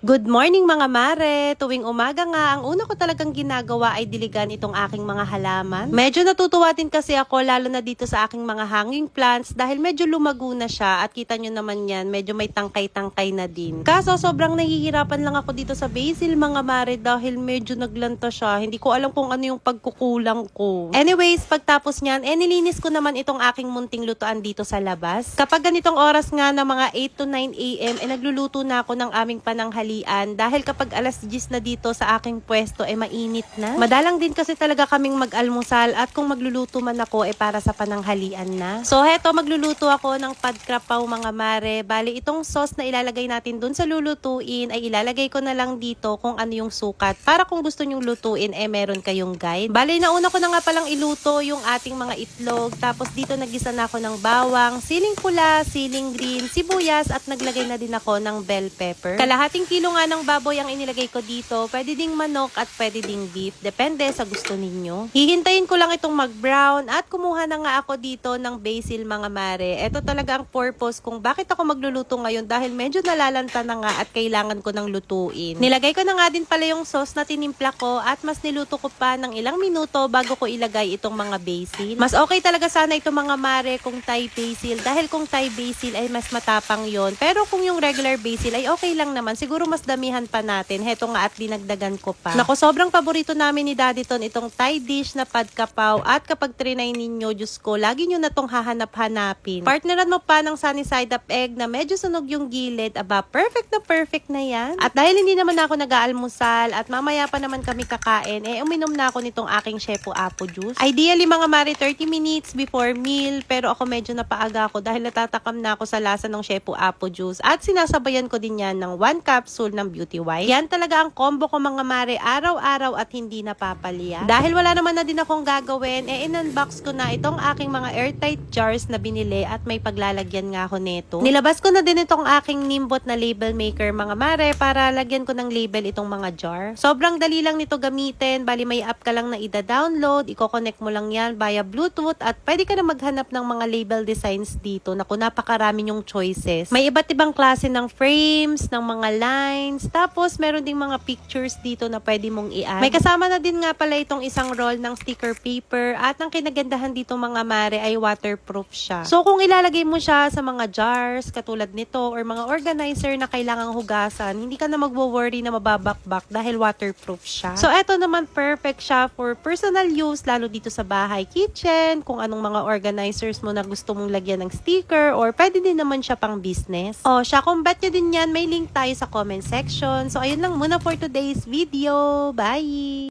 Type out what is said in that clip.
Good morning mga mare! Tuwing umaga nga, ang una ko talagang ginagawa ay diligan itong aking mga halaman. Medyo natutuwa din kasi ako lalo na dito sa aking mga hanging plants dahil medyo lumago na siya at kita nyo naman yan, medyo may tangkay-tangkay na din. Kaso sobrang nahihirapan lang ako dito sa basil mga mare dahil medyo naglanta siya. Hindi ko alam kung ano yung pagkukulang ko. Anyways, pagtapos niyan, eh nilinis ko naman itong aking munting lutuan dito sa labas. Kapag ganitong oras nga na mga 8 to 9 a.m. eh nagluluto na ako ng aming pananghalian dahil kapag alas 10 na dito sa aking pwesto eh mainit na. Madalang din kasi talaga kaming mag-almusal at kung magluluto man ako eh para sa pananghalian na. So heto magluluto ako ng padkrapaw mga mare. Bali itong sauce na ilalagay natin dun sa lulutuin ay ilalagay ko na lang dito kung ano yung sukat para kung gusto nyong lutuin eh meron kayong guide. Bali nauna ko na nga palang iluto yung ating mga itlog tapos dito nagisa na ako ng bawang, siling pula, siling green, sibuyas at naglagay na din ako ng bell pepper. Kalahating kilo nga ng baboy ang inilagay ko dito. Pwede ding manok at pwede ding beef. Depende sa gusto ninyo. Hihintayin ko lang itong mag-brown at kumuha na nga ako dito ng basil mga mare. Ito talaga ang purpose kung bakit ako magluluto ngayon dahil medyo nalalanta na nga at kailangan ko ng lutuin. Nilagay ko na nga din pala yung sauce na tinimpla ko at mas niluto ko pa ng ilang minuto bago ko ilagay itong mga basil. Mas okay talaga sana itong mga mare kung Thai basil dahil kung Thai basil ay mas matapang yon Pero kung yung regular basil ay okay lang naman. Siguro mas damihan pa natin. Heto nga at dinagdagan ko pa. Nako, sobrang paborito namin ni Daddy Ton itong Thai dish na padkapaw. At kapag trinay ninyo, Diyos ko, lagi nyo na tong hahanap-hanapin. Partneran mo pa ng sunny side up egg na medyo sunog yung gilid. Aba, perfect na perfect na yan. At dahil hindi naman ako nag-aalmusal at mamaya pa naman kami kakain, eh uminom na ako nitong aking Shepo Apo juice. Ideally mga mari 30 minutes before meal, pero ako medyo napaaga ako dahil natatakam na ako sa lasa ng Shepo Apo juice. At sinasabayan ko din yan ng 1 capsule ng Beauty White. Yan talaga ang combo ko mga mare, araw-araw at hindi napapaliya. Dahil wala naman na din akong gagawin, eh in-unbox ko na itong aking mga airtight jars na binili at may paglalagyan nga ako neto. Nilabas ko na din itong aking Nimbot na label maker mga mare para lagyan ko ng label itong mga jar. Sobrang dali lang nito gamitin, bali may app ka lang na ida-download, i-connect mo lang yan via Bluetooth at pwede ka na maghanap ng mga label designs dito. Naku, napakarami yung choices. May iba't ibang klase ng frames, ng mga lines, tapos meron ding mga pictures dito na pwede mong i-add. May kasama na din nga pala itong isang roll ng sticker paper at ang kinagandahan dito mga mare ay waterproof siya. So kung ilalagay mo siya sa mga jars katulad nito or mga organizer na kailangang hugasan, hindi ka na magwo-worry na mababakbak dahil waterproof siya. So eto naman perfect siya for personal use lalo dito sa bahay kitchen, kung anong mga organizers mo na gusto mong lagyan ng sticker or pwede din naman siya pang business. O siya, kung bet nyo din yan, may link tayo sa comment section. So ayun lang muna for today's video. Bye!